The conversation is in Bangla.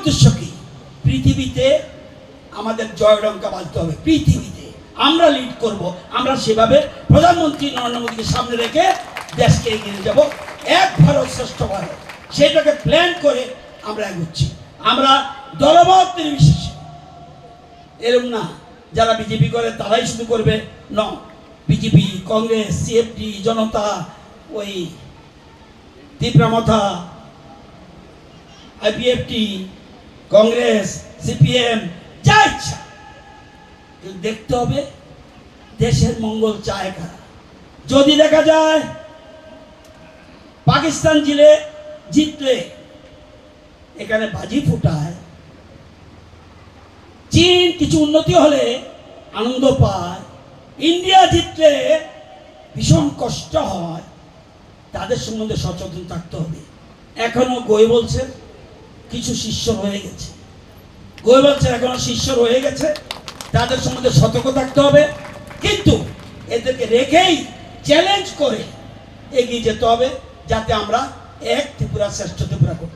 উদ্দেশ্য কি পৃথিবীতে আমাদের জয়ডঙ্কা বাজতে হবে, পৃথিবীতে। আমরা লিড করব, আমরা সেভাবে প্রধানমন্ত্রী নরেন্দ্র মোদীকে সামনে রেখে দেশকে এগিয়ে যাব। এক ভারত শ্রেষ্ঠ ভারত, সেটাকে প্ল্যান করে আমরা এগোচ্ছি। আমরা দলমত নির্বিশেষে। এরকম না, যারা বিজেপি করে তারাই শুধু করবে, ন। বিজেপি, কংগ্রেস সিএফডি জনতা, ওই তীব্রামথা আইপিএফটি কংগ্রেস, সিপিএম, যা ইচ্ছা। কিন্তু দেখতে হবে, দেশের মঙ্গল চায় কারা। যদি দেখা যায়, পাকিস্তান জিলে জিতলে, এখানে বাজি ফুটায়, চীন কিছু উন্নতি হলে আনন্দ পায়, ইন্ডিয়া জিতলে ভীষণ কষ্ট হয়, তাদের সম্বন্ধে সচেতন থাকতে হবে। এখনও গই বলছে কিছু শিষ্য রয়ে গেছে। কই বলছে এখনও শিষ্য রয়ে গেছে। তাদের সম্বন্ধে সতর্ক থাকতে হবে। কিন্তু এদেরকে রেখেই চ্যালেঞ্জ করে এগিয়ে যেতে হবে, যাতে আমরা এক ত্রিপুরা শ্রেষ্ঠ ত্রিপুরা করতে